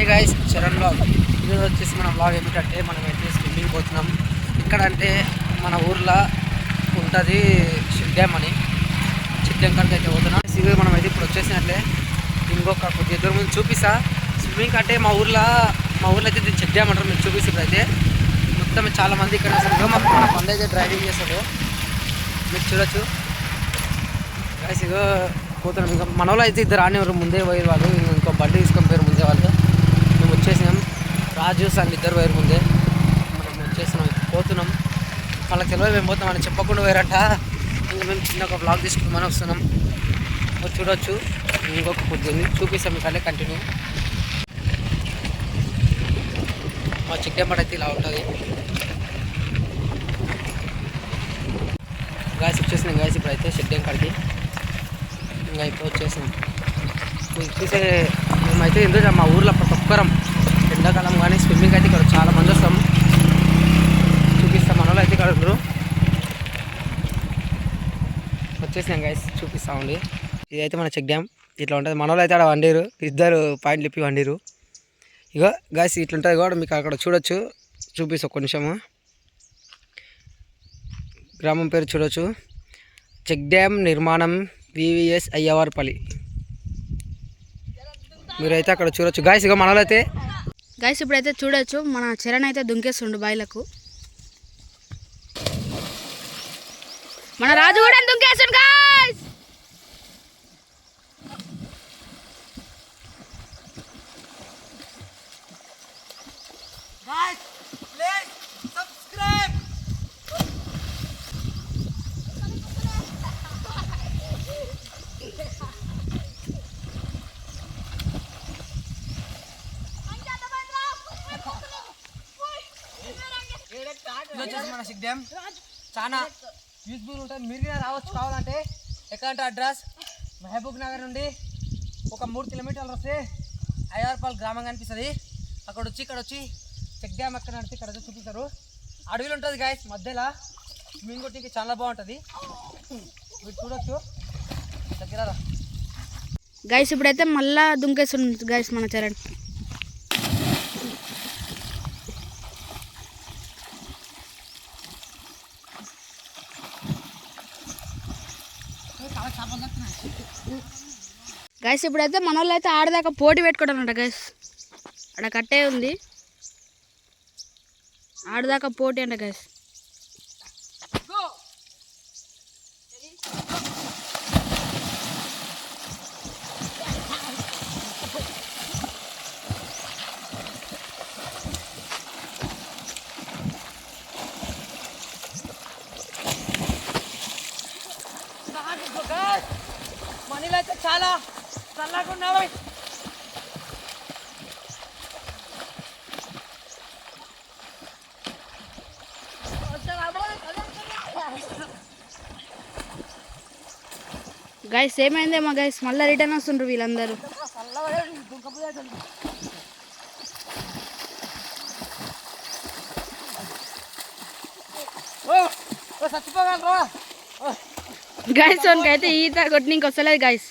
Hi guys Charan blog ఈరోజు వచ్చేసి మన బ్లాగ్ ఏమిటంటే మనం అయితే స్విమ్మింగ్ పోతున్నాం. ఇక్కడ అంటే మన ఊర్లో ఉంటుంది షిప్ డ్యామ్ అని. షిప్ డ్యామ్ కాడికి అయితే పోతున్నాం. ఇది మనం అయితే ఇప్పుడు వచ్చేసినట్లే. ఇంకొక కొద్ది దూరం ముందు చూపిస్తా. స్విమ్మింగ్ అంటే మా ఊర్లో మా ఊర్లో అయితే దీన్ని చెక్ డ్యామ్ అంటారు. మీరు చూపిస్తుంది అయితే. మొత్తం చాలా మంది ఇక్కడ అసలు మా మన అయితే డ్రైవింగ్ చేస్తాడు మీరు చూడొచ్చు. గాయస్ ఇగో పోతున్నాం. ఇంకా మన వాళ్ళు అయితే ఇద్దరు రానివ్వరు ముందే పోయేవాళ్ళు. ఇంకో బండి తీసుకొని పోయారు ముందే వాళ్ళు మేము వచ్చేసినాం. రాజు సార్ ఇద్దరు పోయారు ముందే. మనం వచ్చేసినాం పోతున్నాం. వాళ్ళకి తెలియదు మేము పోతున్నాం అని చెప్పకుండా పోయారంట. ఇంకా మేము చిన్న ఒక బ్లాగ్ తీసుకుందామని వస్తున్నాం. చూడొచ్చు. ఇంకొక కొద్దిగా చూపిస్తాం మీకు కంటిన్యూ. మా చికెన్ అయితే ఇలా ఉంటుంది. గాయస్ వచ్చేసినాం గాయస్ ఇప్పుడు అయితే షెడ్యం కాడికి. ఇంకా ఇప్పుడు వచ్చేసాం మీకు చూసే మేమైతే ఎందుకు మా ఊర్లో ప్రతి ఒక్కరం ఎండాకాలం కానీ స్విమ్మింగ్ అయితే ఇక్కడ చాలా మంది వస్తాం. చూపిస్తాం మన వాళ్ళు అయితే ఇక్కడ ఉండరు వచ్చేసినాం గైస్ చూపిస్తామండి ఇదైతే మన చెక్ డ్యామ్. ఇట్లా ఉంటుంది. మన వాళ్ళు అయితే అక్కడ వండిరు ఇద్దరు పాయింట్లు ఇప్పి వండిరు ఇగో గాయస్ ఇట్లుంటుంది కూడా మీకు అక్కడ చూడొచ్చు. చూపిస్తా ఒక నిమిషము. గ్రామం పేరు చూడొచ్చు. చెక్ డ్యామ్ నిర్మాణం వివిఎస్ అయ్యవారిపల్లి. మీరైతే అక్కడ చూడొచ్చు. గాయస్ ఇక మనలో అయితే గైస్ ఇప్పుడైతే చూడొచ్చు మన చరణ్ అయితే దుంకేస్తుండు బాయిలకు. మన రాజు కూడా దుంకేస్తుండు గాయ్స్ ఇది వచ్చేసి మన సిక్ డ్యామ్. చాలా యూస్ఫుల్ ఉంటుంది మీరు కూడా రావచ్చు కావాలంటే. ఎక్కడంటే అడ్రస్? మహబూబ్ నగర్ నుండి ఒక మూడు కిలోమీటర్లు వస్తే అయ్యార్పాల్ గ్రామం కనిపిస్తుంది. అక్కడ వచ్చి ఇక్కడ వచ్చి చెక్ డ్యామ్ ఎక్కడ నడిచి ఇక్కడ వచ్చి చూపిస్తారు. అడవిలో ఉంటుంది గాయస్ మధ్యలో. స్విమ్మింగ్ కొట్టికి చాలా బాగుంటుంది. మీరు చూడొచ్చు. దగ్గర గైస్ ఇప్పుడైతే మళ్ళా దుంకేస్తుంది గైస్ మన చరణ్ గైస్ ఇప్పుడైతే మన వాళ్ళు అయితే ఆడదాకా పోటీ పెట్టుకుంటారంట గైస్ అక్కడ కట్టే ఉంది ఆడదాకా పోటీ అంట గైస్ మనీలు అయితే చాలా ఉన్నాయి గైస్ ఏమైందేమో గైస్ మళ్ళీ రిటర్న్ వస్తుండ్రు వీళ్ళందరూ. గైస్ అయితే ఈత కొట్టడానికి వస్తలేదు గైస్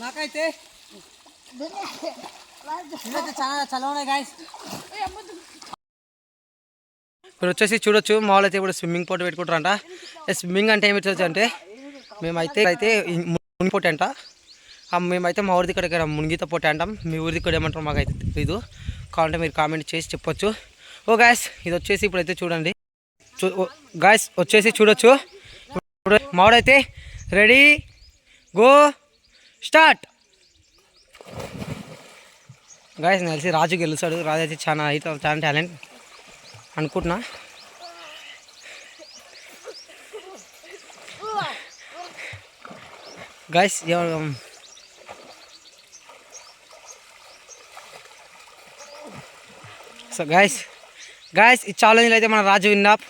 నాకైతే చాలా ఉన్నాయి గాయస్ ఇప్పుడు వచ్చేసి చూడొచ్చు మా అయితే ఇప్పుడు స్విమ్మింగ్ పోటీ పెట్టుకుంటారంట. స్విమ్మింగ్ అంటే ఏమి వచ్చి అంటే మేమైతే అయితే మునిగి పోటీ అంట. మేమైతే మా ఊరి ఇక్కడ మునిగిత పోటీ అంటాం. మీ ఊరిది ఇక్కడ ఏమంటారు మాకైతే తెలీదు. కావాలంటే మీరు కామెంట్ చేసి చెప్పొచ్చు. ఓ గాయస్ ఇది వచ్చేసి ఇప్పుడైతే చూడండి. చూ గాయస్ వచ్చేసి చూడొచ్చు. ఇప్పుడు మావాడైతే రెడీ గో స్టార్ట్. గాయస్ నాకు తెలిసి రాజు గెలుస్తాడు. రాజు అయితే చాలా అయితే చాలా టాలెంట్ అనుకుంటున్నా. గాయస్ సో గాయస్ గాయస్ ఈ ఛాలెంజ్లో అయితే మన రాజు విన్నాప్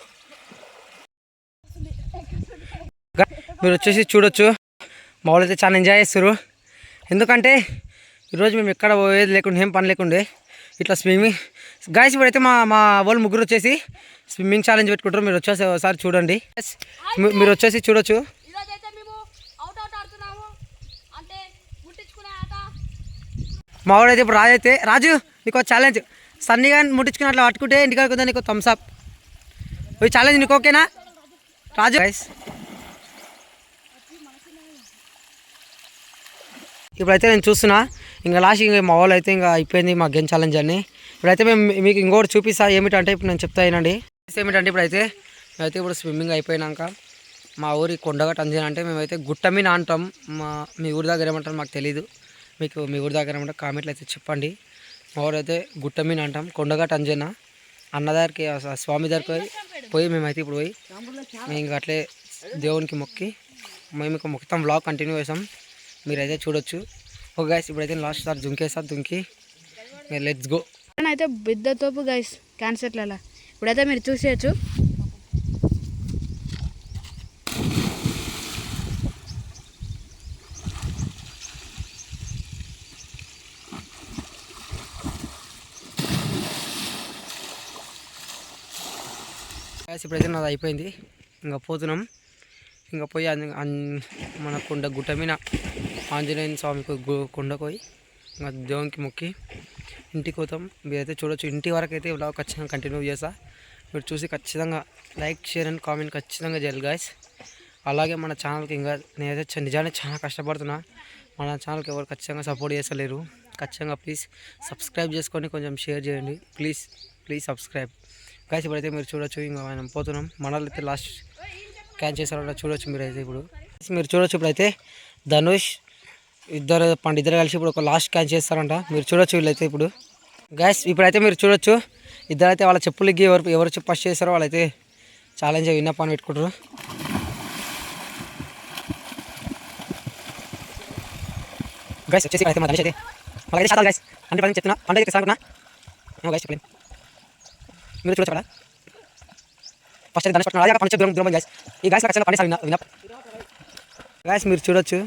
మీరు వచ్చేసి చూడొచ్చు. మా వాళ్ళు అయితే చాలా ఎంజాయ్ చేస్తారు ఎందుకంటే ఈరోజు మేము ఎక్కడ పోయేది లేకుండా ఏం పని లేకుండే ఇట్లా స్విమ్మింగ్. గాయస్ ఇప్పుడైతే మా మా వాళ్ళు ముగ్గురు వచ్చేసి స్విమ్మింగ్ ఛాలెంజ్ పెట్టుకుంటారు. మీరు వచ్చేసి ఒకసారి చూడండి. మీ- మీరు వచ్చేసి చూడొచ్చు ఈరోజు అయితే ఇప్పుడు రాజు అయితే రాజు నీకు ఛాలెంజ్ సన్నీగా ముట్టించుకుని అట్లా పట్టుకుంటే ఇంటికాడ కొంచెం నీకు థమ్స్ అప్ ఈ ఛాలెంజ్ నీకు ఓకేనా రాజు గైస్ ఇప్పుడైతే నేను చూస్తున్నా. ఇంకా లాస్ట్ ఇంకా మా వాళ్ళు అయితే ఇంకా అయిపోయింది మా గేమ్ ఛాలెంజ్ అని ఇప్పుడైతే మేము మీకు ఇంకోటి చూపిస్తా. ఏమిటంటే ఇప్పుడు నేను చెప్తా అయినండి ఏమిటంటే ఇప్పుడైతే మేమైతే ఇప్పుడు స్విమ్మింగ్ అయిపోయినాక మా ఊరి కొండగట్ అంజన అంటే మేమైతే గుట్ట మీద అంటాం మా మీ ఊరి దగ్గర ఏమంటారు మాకు తెలియదు మీకు మీ ఊరి దగ్గర ఏమంటారు కామెంట్లు అయితే చెప్పండి. మా ఊరైతే గుట్ట మీద అంటాం కొండగట్ అంజన అన్నదారికి స్వామి దగ్గరికి పోయి పోయి మేమైతే ఇప్పుడు పోయి మేము ఇంకా అట్లే దేవునికి మొక్కి మేము ఇంకా మొత్తం బ్లాగ్ కంటిన్యూ చేసాం మీరైతే చూడొచ్చు. ఓకే గైస్ ఇప్పుడైతే లాస్ట్ సార్ దుంకేసా దుంకి లెట్స్ గో అయితే బిద్ద తోపు గైస్ క్యాన్సర్లలో ఇప్పుడైతే మీరు చూసేయచ్చు. గ్యాస్ ఇప్పుడైతే నాది అయిపోయింది. ఇంకా పోతున్నాం. ఇంకా పోయి మన కొండ గుట్ట మీద. ఆంజనేయ స్వామికి కొండకు పోయి ఇంకా దేవునికి మొక్కి ఇంటికి పోతాం. మీరైతే చూడొచ్చు. ఇంటి వరకు అయితే ఇలా ఖచ్చితంగా కంటిన్యూ చేస్తా. మీరు చూసి ఖచ్చితంగా లైక్ షేర్ అండ్ కామెంట్ ఖచ్చితంగా చేయాలి గాయస్ అలాగే మన ఛానల్కి ఇంకా నేనైతే చ- నిజాన్ని చాలా కష్టపడుతున్నా. మన ఛానల్కి ఎవరు ఖచ్చితంగా సపోర్ట్ చేస్తలేరు. ఖచ్చితంగా ప్లీజ్ సబ్స్క్రైబ్ చేసుకొని కొంచెం షేర్ చేయండి. ప్లీజ్ ప్లీజ్ సబ్స్క్రైబ్ గాయస్ ఇప్పుడైతే మీరు చూడొచ్చు. ఇంకా మనం పోతున్నాం. మనల్ని అయితే లాస్ట్ క్యాచ్ చేసారో చూడొచ్చు మీరైతే ఇప్పుడు. మీరు చూడొచ్చు ఇప్పుడైతే ధనుష్ ఇద్దరు పండు ఇద్దరు కలిసి ఇప్పుడు ఒక లాస్ట్ క్యాచ్ చేస్తారంట. మీరు చూడొచ్చు వీళ్ళైతే ఇప్పుడు. గ్యాస్ ఇప్పుడైతే మీరు చూడొచ్చు. ఇద్దరైతే వాళ్ళ చెప్పులు ఇగ్గి ఎవరు ఎవరు ఫస్ట్ చేస్తారో వాళ్ళైతే ఛాలెంజ్ విన్నప్ అని పెట్టుకుంటారు. గైస్ వచ్చేసి అయితే మా ధనుష్ అయితే. మనకైతే శాతాలు గైస్ హండ్రెడ్ పర్సెంట్ చెప్తున్నా. పండుగ అయితే గైస్ మీరు చూడొచ్చు కదా ఫస్ట్ అయితే ధనుష్ పట్టుకున్నా అదే పండు దూరం దూరం గైస్ ఈ గైస్ ఖచ్చితంగా పండే సార్ విన్నప్. గైస్ మీరు చూడొచ్చు.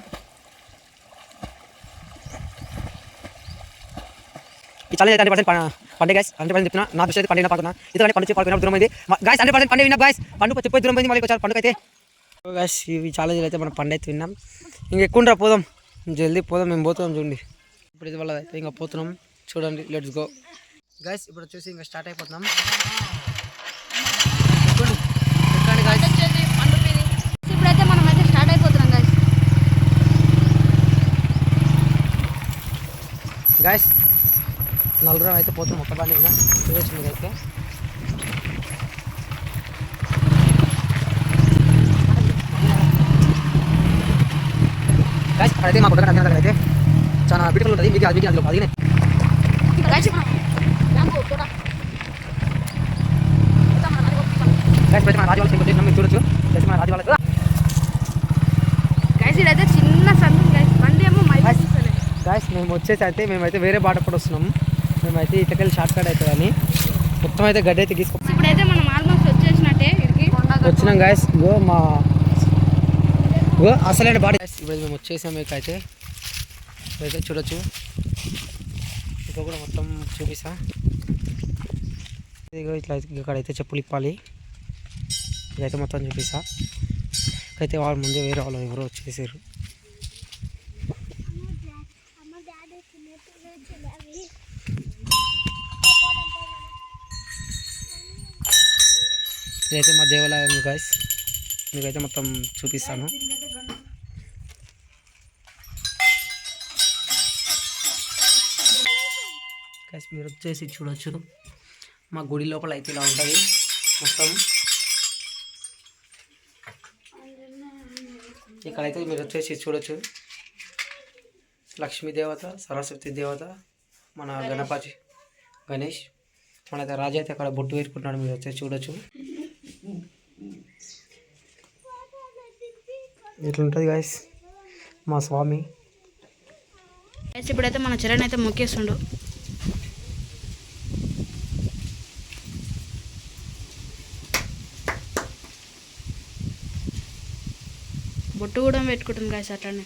ఈ ఛాలెంజ్ అయితే హండ్రెడ్ పర్సెంట్ పండే గైస్ హండ్రెడ్ పర్సెంట్ చెప్తున్నా నా దృష్టి అయితే పండిన పడుతున్నా ఇతరులని పండు చెప్పి దూరం అయింది గైస్ హండ్రెడ్ పర్సెంట్ పండే విన్నా గైస్ పండు చెప్పి దూరం అయింది మళ్ళీ వచ్చారు పండుగ అయితే గైస్ ఈ ఛాలెంజ్ అయితే మనం పండు అయితే విన్నాం. ఇంక ఎక్కువ పోదాం. జల్దీ పోదాం మేము పోతున్నాం చూడండి. ఇప్పుడు ఇది వాళ్ళ అయితే ఇంకా పోతున్నాం. చూడండి లెట్స్ గో గైస్ ఇప్పుడు వచ్చేసి ఇంకా స్టార్ట్ అయిపోతున్నాం. ఎక్కండి. ఎక్కండి guys. ఇప్పుడైతే మనం అయితే స్టార్ట్ అయిపోతున్నాం గైస్ గాయస్ నలుగురం అయితే పోతున్నాం ఒక్క బండి మీద. చూడొచ్చు మీరు అయితే అయితే మా కొత్తగా దగ్గర అయితే చాలా బ్యూటిఫుల్ ఉంటుంది. మీకు అది అందులో. అది గైస్ గాయస్ అయితే మన రాజు వాళ్ళకి చేసినాం. మీరు చూడొచ్చు. గైస్ మన రాజు వాళ్ళకి గైస్ ఇదైతే చిన్న సందు గాయస్ మేము వచ్చేసి అయితే మేమైతే వేరే బాట కూడా వస్తున్నాం. మేమైతే ఇటుకెళ్ళి షార్ట్ కట్ అవుతుందని. మొత్తం అయితే గడ్డి అయితే గీసుకో ఇప్పుడైతే మనం ఆల్మోస్ట్ వచ్చేసినట్టే వచ్చినాం గాయస్ గో మా గో అసలైన బాడీ ఇప్పుడు మేము వచ్చేసాం మీకు అయితే అయితే చూడొచ్చు. ఇంకా కూడా మొత్తం చూపిస్తా. ఇదిగో ఇట్లా ఇక్కడైతే చెప్పులు ఇప్పాలి. ఇదైతే మొత్తం చూపిస్తా. అయితే వాళ్ళ ముందే వేరే వాళ్ళు ఎవరో వచ్చేసారు. ఇదైతే మా దేవాలయం గాయస్ మీకైతే మొత్తం చూపిస్తాను. గాయస్ మీరు వచ్చేసి చూడొచ్చు. మా గుడి లోపల అయితే ఇలా ఉంటుంది. మొత్తం. ఇక్కడైతే మీరు వచ్చేసి చూడొచ్చు. లక్ష్మీ దేవత సరస్వతి దేవత మన గణపతి గణేష్. మన రాజు అయితే అక్కడ బొట్టు వేసుకుంటున్నాడు మీరు వచ్చేసి చూడొచ్చు. ఇట్లుంటుంది గాయస్ మా స్వామి. గైస్ ఇప్పుడైతే మన చరణ్ అయితే మొక్కేస్తుండు. బొట్టు కూడా పెట్టుకుంటుంది గాయస్ అట్లనే.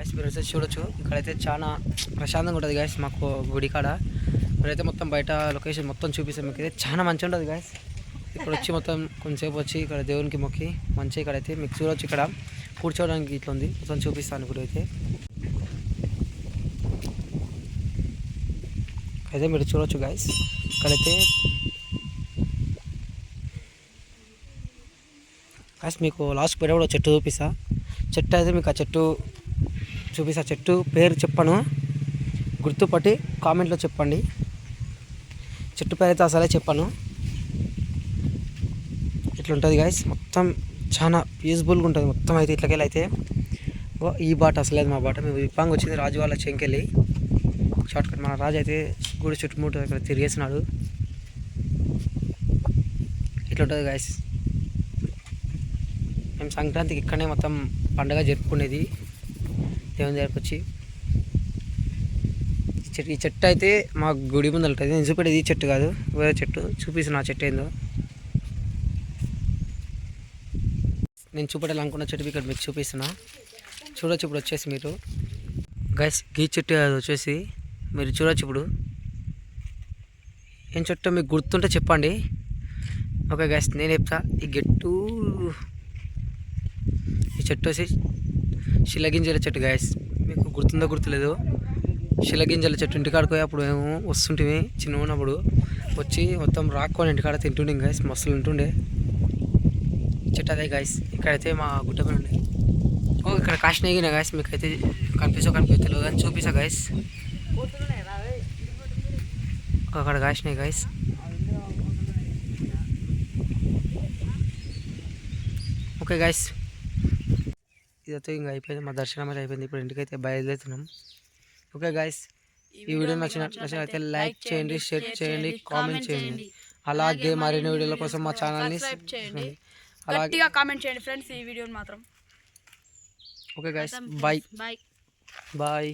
గైస్ మీరు వచ్చేసి చూడొచ్చు. ఇక్కడైతే చాలా ప్రశాంతంగా ఉంటుంది గైస్ మాకు గుడి కాడ. ఇప్పుడైతే మొత్తం బయట లొకేషన్ మొత్తం చూపిస్తాం మీకు. అయితే చాలా మంచిగా ఉంటుంది గాయస్ ఇక్కడ వచ్చి మొత్తం కొంచెంసేపు వచ్చి ఇక్కడ దేవునికి మొక్కి మంచిగా ఇక్కడైతే మీకు చూడొచ్చు ఇక్కడ. కూర్చోవడానికి ఇట్లా ఉంది. మొత్తం చూపిస్తాను ఇప్పుడు అయితే. అయితే మీరు చూడొచ్చు గాయస్ ఇక్కడైతే గాయస్ మీకు లాస్ట్ పీరియడ్ కూడా చెట్టు చూపిస్తా. చెట్టు అయితే మీకు ఆ చెట్టు చూపిస్తా. చెట్టు పేరు చెప్పను. గుర్తుపట్టి కామెంట్లో చెప్పండి. చెట్టు పేరు అయితే అసలే చెప్పాను. ఇట్లుంటుంది గాయస్ మొత్తం చాలా పీస్ఫుల్గా ఉంటుంది. మొత్తం అయితే ఇట్లకెళ్ళి అయితే. ఈ బాట అసలేదు మా బాట. మేము విపాంగ్ వచ్చింది రాజు వాళ్ళ చెంకెళ్ళి షార్ట్ కట్ మన రాజు అయితే గుడి చుట్టుముట్టు ఇక్కడ తిరిగేసినాడు. ఇట్లుంటుంది గాయస్ మేము సంక్రాంతికి ఇక్కడనే మొత్తం పండగ జరుపుకునేది. దేవుని దగ్గరకు వచ్చి ఈ చెట్టు ఈ చెట్టు అయితే మా గుడి ముందర ఉంటుంది. నేను చూపెట్టేది ఈ చెట్టు కాదు వేరే చెట్టు. చూపిస్తున్నా ఆ చెట్టు ఏందో. నేను చూపెట్టాలనుకున్న చెట్టు ఇక్కడ మీకు చూపిస్తున్నా. చూడొచ్చు ఇప్పుడు వచ్చేసి మీరు. గైస్ గీ చెట్టు అది వచ్చేసి మీరు చూడొచ్చు ఇప్పుడు. ఏం చెట్టు మీకు గుర్తుంటే చెప్పండి. ఓకే గైస్ నేను చెప్తా. ఈ గెట్టు ఈ చెట్టు వచ్చి శిలగింజల చెట్టు గాయస్ మీకు గుర్తుందో గుర్తులేదు శిలగింజల చెట్టు ఇంటికాడికి పోయి అప్పుడు మేము వస్తుంటే చిన్న ఉన్నప్పుడు వచ్చి మొత్తం రాక్కొని ఇంటికాడ తింటుండే గాయస్ మస్తులు ఉంటుండే చెట్టు అదే గాయస్ ఇక్కడైతే మా గుట్ట పైన ఉండే. ఓ ఇక్కడ కాశ్నగిన గాయస్ మీకు అయితే కనిపిస్తో కనిపించలేదు కానీ చూపిస్తా గాయస్ అక్కడ కాసినాయి గాయస్ ఓకే గాయస్ ఇదైతే ఇంకా అయిపోయింది. మా దర్శనం అయితే అయిపోయింది. ఇప్పుడు ఇంటికైతే బయలుదేరుతున్నాం. ఓకే గాయస్ ఈ వీడియో నచ్చిన నచ్చినట్లయితే లైక్ చేయండి షేర్ చేయండి కామెంట్ చేయండి. అలాగే మరిన్ని వీడియోల కోసం మా ఛానల్ని అలాగే కామెంట్ చేయండి ఫ్రెండ్స్ ఈ వీడియోని మాత్రం. Okay guys bye bye bye